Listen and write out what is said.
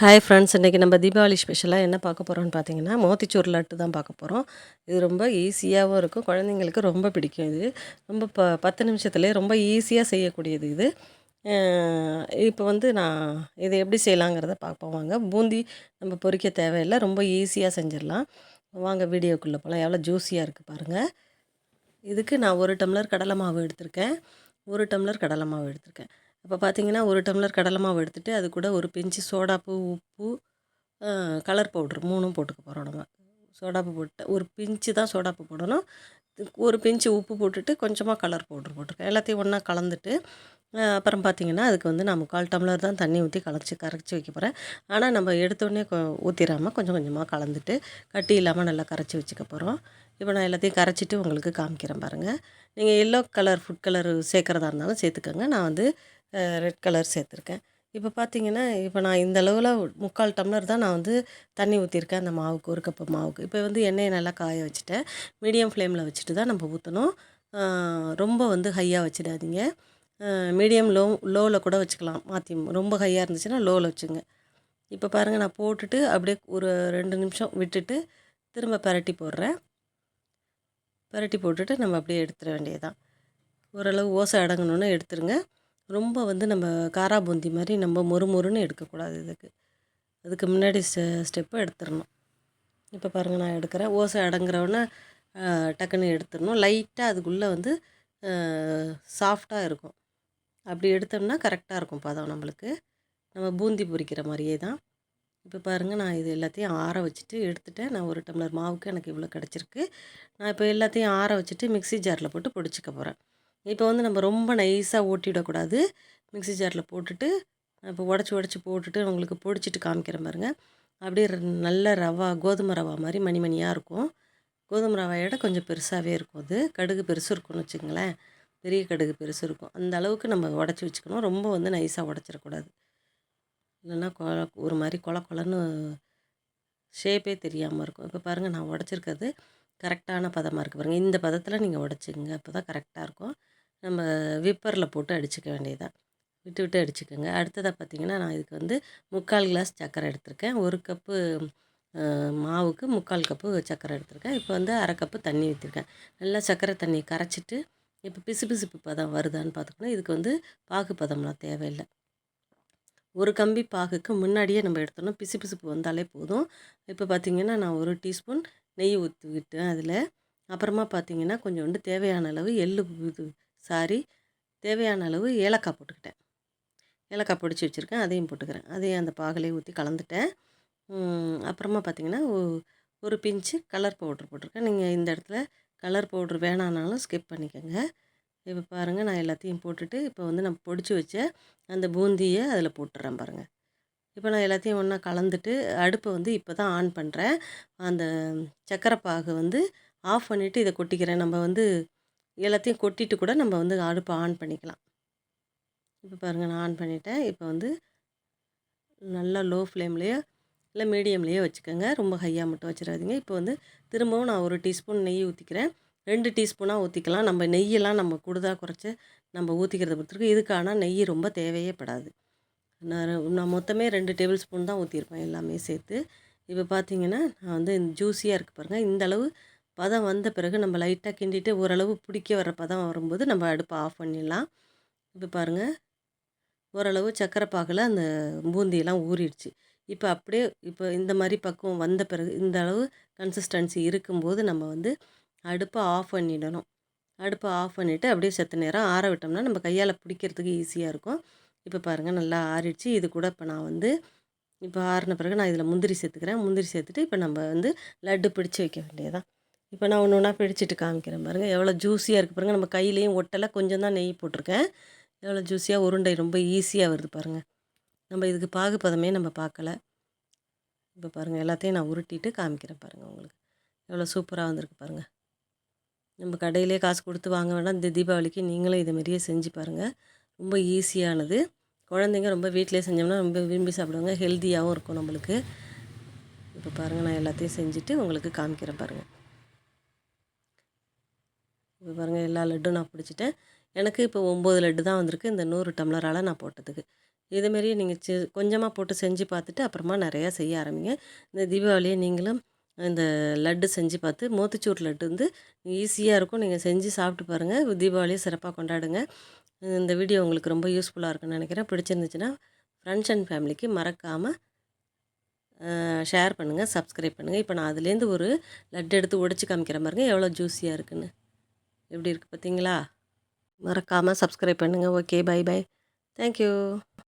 Hi friends இன்றைக்கி நம்ம தீபாவளி ஸ்பெஷலாக என்ன பார்க்க போகிறோம்னு பார்த்தீங்கன்னா மோத்திச்சூர் லட்டு தான் பார்க்க போகிறோம் இது ரொம்ப ஈஸியாகவும் இருக்கும். குழந்தைங்களுக்கு ரொம்ப பிடிக்கும் இது. ரொம்ப ப பத்து நிமிஷத்துலேயே ரொம்ப ஈஸியாக செய்யக்கூடியது இது. இப்போ வந்து நான் இதை எப்படி செய்யலாங்கிறத பார்ப்போம் வாங்க. பூந்தி நம்ம பொரிக்க தேவையில்லை. ரொம்ப ஈஸியாக செஞ்சிடலாம். வாங்க வீடியோக்குள்ளே போகலாம் எவ்வளோ ஜூஸியாக இருக்குது பாருங்கள் இதுக்கு நான் ஒரு டம்ளர் கடலை மாவு எடுத்திருக்கேன். ஒரு டம்ளர் கடலை மாவு எடுத்திருக்கேன். இப்போ பார்த்தீங்கன்னா ஒரு டம்ளர் கடலை மாவு எடுத்துகிட்டு அது கூட ஒரு பிஞ்சு சோடாப்பு உப்பு கலர் பவுட்ரு மூணும் போட்டுக்க போகிறோம் நம்ம. சோடாப்பு போட்டு ஒரு பிஞ்சு தான் சோடாப்பு போடணும். ஒரு பிஞ்சு உப்பு போட்டுட்டு கொஞ்சமாக கலர் பவுட்ரு போட்டிருக்கேன் எல்லாத்தையும் ஒன்றா கலந்துட்டு அப்புறம் பார்த்திங்கன்னா அதுக்கு வந்து நான் முக்கால் டம்ளர் தான் தண்ணி ஊற்றி கலச்சி கரைச்சி வைக்க போகிறேன் ஆனால் நம்ம எடுத்தோடனே ஊற்றிடாமல் கொஞ்சம் கொஞ்சமாக கலந்துட்டு கட்டி இல்லாமல் நல்லா கரைச்சி வச்சுக்க போகிறோம் இப்போ நான் எல்லாத்தையும் கரைச்சிட்டு உங்களுக்கு காமிக்கிறேன் பாருங்கள் நீங்கள் எல்லோ கலர் ஃபுட் கலர் சேர்க்குறதா இருந்தாலும் சேர்த்துக்கோங்க. நான் வந்து ரெட் கலர் சேர்த்துருக்கேன். இப்போ பார்த்தீங்கன்னா இப்போ நான் இந்த அளவில் முக்கால் டம்ளர் தான் நான் வந்து தண்ணி ஊற்றிருக்கேன் அந்த மாவுக்கு ஒரு கப்பு மாவுக்கு. இப்போ வந்து எண்ணெயை நல்லா காய வச்சுட்டேன். மீடியம் ஃப்ளேமில் வச்சுட்டு தான் நம்ம ஊற்றணும் ரொம்ப வந்து ஹையாக வச்சிடாதீங்க. மீடியம் லோ லோவில் கூட வச்சுக்கலாம். மாற்றி ரொம்ப ஹையாக இருந்துச்சுன்னா லோவில் வச்சுங்க. இப்போ பாருங்கள் நான் போட்டுட்டு அப்படியே ஒரு ரெண்டு நிமிஷம் விட்டுட்டு திரும்ப பரட்டி போடுறேன். பரட்டி போட்டுட்டு நம்ம அப்படியே எடுத்துட வேண்டியதுதான். ஓரளவு ஓசை அடங்கணுன்னு எடுத்துருங்க. ரொம்ப வந்து நம்ம காரா பூந்தி மாதிரி நம்ம மொறு மொறுன்னு எடுக்கக்கூடாது இதுக்கு. அதுக்கு முன்னாடி ஸ்டெ ஸ்டெப்பை எடுத்துடணும். இப்போ பாருங்கள் நான் எடுக்கிறேன். ஓசை அடங்குறவொன்னே டக்குன்னு எடுத்துடணும். லைட்டாக அதுக்குள்ளே வந்து சாஃப்டாக இருக்கும். அப்படி எடுத்தோம்னா கரெக்டாக இருக்கும் பதம் நம்மளுக்கு. நம்ம பூந்தி பொரிக்கிற மாதிரியே தான் இப்போ பாருங்கள் நான் இது எல்லாத்தையும் ஆற வச்சுட்டு எடுத்துட்டேன். நான் ஒரு டம்ளர் மாவுக்கு எனக்கு இவ்வளோ கிடச்சிருக்கு. நான் இப்போ எல்லாத்தையும் ஆற வச்சுட்டு மிக்சி ஜாரில் போட்டு பிடிச்சிக்க போகிறேன் இப்போ வந்து நம்ம ரொம்ப நைஸாக ஓட்டிவிடக்கூடாது மிக்ஸி ஜாரில் போட்டுட்டு இப்போ உடச்சி உடச்சி போட்டுட்டு உங்களுக்கு பொடிச்சிட்டு காமிக்கிறேன் பாருங்கள் அப்படியே நல்ல ரவா கோதுமை ரவா மாதிரி மணிமணியாக இருக்கும். கோதுமை ரவாயோட கொஞ்சம் பெருசாகவே இருக்கும் அது. கடுகு பெருசு இருக்கும்னு வச்சுங்களேன் பெரிய கடுகு பெருசு இருக்கும். அந்த அளவுக்கு நம்ம உடச்சி வச்சுக்கணும். ரொம்ப வந்து நைஸாக உடச்சிடக்கூடாது. இல்லைன்னா கொ ஒரு மாதிரி கொல கொலன்னு ஷேப்பே தெரியாமல் இருக்கும். இப்போ பாருங்கள் நான் உடச்சிருக்கிறது கரெக்டான பதமாக இருக்குது பாருங்கள் இந்த பதத்தில் நீங்கள் உடச்சிங்க அப்போ தான் கரெக்டாக இருக்கும். நம்ம விப்பரில் போட்டு அடிச்சுக்க வேண்டியதான் விட்டு விட்டு அடிச்சுக்கோங்க. அடுத்ததாக பார்த்திங்கன்னா நான் இதுக்கு வந்து முக்கால் கிளாஸ் சர்க்கரை எடுத்திருக்கேன். ஒரு கப்பு மாவுக்கு முக்கால் கப்பு சர்க்கரை எடுத்திருக்கேன். இப்போ வந்து அரை கப்பு தண்ணி ஊற்றிருக்கேன் நல்லா சர்க்கரை தண்ணி கரைச்சிட்டு இப்போ பிசு பிசுப்பு பதம் வருதான்னு பார்த்துக்கணும் இதுக்கு வந்து பாகு பதம்லாம் தேவையில்லை. ஒரு கம்பி பாகுக்கு முன்னாடியே நம்ம எடுத்தோம்னா பிசு பிசுப்பு வந்தாலே போதும். இப்போ பார்த்திங்கன்னா நான் ஒரு டீஸ்பூன் நெய் ஊற்றிக்கிட்டேன் அதில். அப்புறமா பார்த்திங்கன்னா கொஞ்சோண்டு தேவையான அளவு எள்ளு இது சாரி தேவையான அளவு ஏலக்காய் போட்டுக்கிட்டேன். ஏலக்காய் பொடிச்சு வச்சுருக்கேன் அதையும் போட்டுக்கிறேன். அதையும் அந்த பாகலையும் ஊற்றி கலந்துட்டேன். அப்புறமா பார்த்திங்கன்னா ஒரு பிஞ்சு கலர் பவுட்ரு போட்டிருக்கேன். நீங்கள் இந்த இடத்துல கலர் பவுட்ரு வேணான்னாலும் ஸ்கிப் பண்ணிக்கோங்க. இப்போ பாருங்கள் நான் எல்லாத்தையும் போட்டுட்டு இப்போ வந்து நான் பொடிச்சு வச்ச அந்த பூந்தியை அதில் போட்டுறேன் பாருங்கள் இப்போ நான் எல்லாத்தையும் ஒன்றா கலந்துட்டு அடுப்பை வந்து இப்போ தான் ஆன் பண்ணுறேன் அந்த சக்கரை பாகு வந்து ஆஃப் பண்ணிவிட்டு இதை கொட்டிக்கிறேன். நம்ம வந்து எல்லாத்தையும் கொட்டிட்டு கூட நம்ம வந்து அடுப்பை ஆன் பண்ணிக்கலாம். இப்போ பாருங்கள் நான் ஆன் பண்ணிட்டேன். இப்போ வந்து நல்லா லோ ஃப்ளேம்லேயே இல்லை மீடியம்லேயே வச்சுக்கோங்க. ரொம்ப ஹையாக மட்டும் வச்சிடாதீங்க. இப்போ வந்து திரும்பவும் நான் ஒரு டீஸ்பூன் நெய் ஊற்றிக்கிறேன் ரெண்டு டீஸ்பூனாக ஊற்றிக்கலாம் நம்ம நெய்யெல்லாம் நம்ம கூடுதலாக குறைச்சி நம்ம ஊற்றிக்கிறத பொறுத்திருக்கு. இதுக்கான நெய் ரொம்ப தேவையே படாது. நான் நான் மொத்தமே ரெண்டு டேபிள் ஸ்பூன் தான் ஊற்றிருப்பேன் எல்லாமே சேர்த்து. இப்போ பார்த்தீங்கன்னா நான் வந்து ஜூஸியாக இருக்குது பாருங்கள் இந்த அளவு பதம் வந்த பிறகு நம்ம லைட்டாக கிண்டிட்டு ஓரளவு பிடிக்க வர பதம் வரும்போது நம்ம அடுப்பை ஆஃப் பண்ணிடலாம். இப்போ பாருங்கள் ஓரளவு சக்கரை பாகில் அந்த பூந்தியெல்லாம் ஊறிடுச்சு. இப்போ அப்படியே இப்போ இந்த மாதிரி பக்குவம் வந்த பிறகு இந்த அளவு கன்சிஸ்டன்சி இருக்கும்போது நம்ம வந்து அடுப்பை ஆஃப் பண்ணிடணும். அடுப்பை ஆஃப் பண்ணிவிட்டு அப்படியே செத்த நேரம் ஆற விட்டோம்னா நம்ம கையால் பிடிக்கிறதுக்கு ஈஸியாக இருக்கும். இப்போ பாருங்கள் நல்லா ஆறிடுச்சு. இது கூட இப்போ நான் வந்து இப்போ ஆறின பிறகு நான் இதில் முந்திரி சேர்த்துக்கிறேன். முந்திரி சேர்த்துட்டு இப்போ நம்ம வந்து லட்டு பிடிச்சி வைக்க வேண்டியதான் இப்போ நான் ஒன்று ஒன்றா பிடிச்சிட்டு காமிக்கிறேன் பாருங்கள் எவ்வளோ ஜூஸியாக இருக்குது பாருங்கள் நம்ம கையிலையும் ஒட்டலை கொஞ்சம் தான் நெய் போட்டிருக்கேன். எவ்வளோ ஜூஸியாக உருண்டை ரொம்ப ஈஸியாக வருது பாருங்கள் நம்ம இதுக்கு பாகுப்பதமே நம்ம பார்க்கல. இப்போ பாருங்கள் எல்லாத்தையும் நான் உருட்டிட்டு காமிக்கிறேன் பாருங்கள் உங்களுக்கு. எவ்வளோ சூப்பராக வந்திருக்கு பாருங்கள் நம்ம கடையிலே காசு கொடுத்து வாங்க வேண்டாம். இந்த தீபாவளிக்கு நீங்களும் இதை மாதிரியே செஞ்சு பாருங்கள் ரொம்ப ஈஸியானது. குழந்தைங்க ரொம்ப வீட்டிலே செஞ்சோம்னா ரொம்ப விரும்பி சாப்பிடுவாங்க. ஹெல்த்தியாகவும் இருக்கும் நம்மளுக்கு. இப்போ பாருங்கள் நான் எல்லாத்தையும் செஞ்சுட்டு உங்களுக்கு காமிக்கிறேன் பாருங்கள் இப்போ பாருங்கள் எல்லா லட்டும் நான் பிடிச்சிட்டேன். எனக்கு இப்போ ஒம்பது லட்டு தான் வந்திருக்கு. இந்த நூறு டம்ளரால் நான் போட்டதுக்கு. இதுமாரியே நீங்கள் கொஞ்சமாக போட்டு செஞ்சு பார்த்துட்டு அப்புறமா நிறையா செய்ய ஆரம்பிங்க. இந்த தீபாவளியை நீங்களும் இந்த லட்டு செஞ்சு பார்த்து மோத்திச்சூர் லட்டு வந்து ஈஸியாக இருக்கும். நீங்கள் செஞ்சு சாப்பிட்டு பாருங்கள் தீபாவளியை சிறப்பாக கொண்டாடுங்க. இந்த வீடியோ உங்களுக்கு ரொம்ப யூஸ்ஃபுல்லாக இருக்குன்னு நினைக்கிறேன். பிடிச்சிருந்துச்சுன்னா ஃப்ரெண்ட்ஸ் அண்ட் ஃபேமிலிக்கு மறக்காமல் ஷேர் பண்ணுங்கள் சப்ஸ்கிரைப் பண்ணுங்கள் இப்போ நான் அதுலேருந்து ஒரு லட்டு எடுத்து உடச்சி காமிக்கிற பாருங்க. எவ்வளோ ஜூஸியாக இருக்குன்னு. எப்படி இருக்குது பார்த்தீங்களா? மறக்காமல் சப்ஸ்கிரைப் பண்ணுங்கள் ஓகே பை பை தேங்க்யூ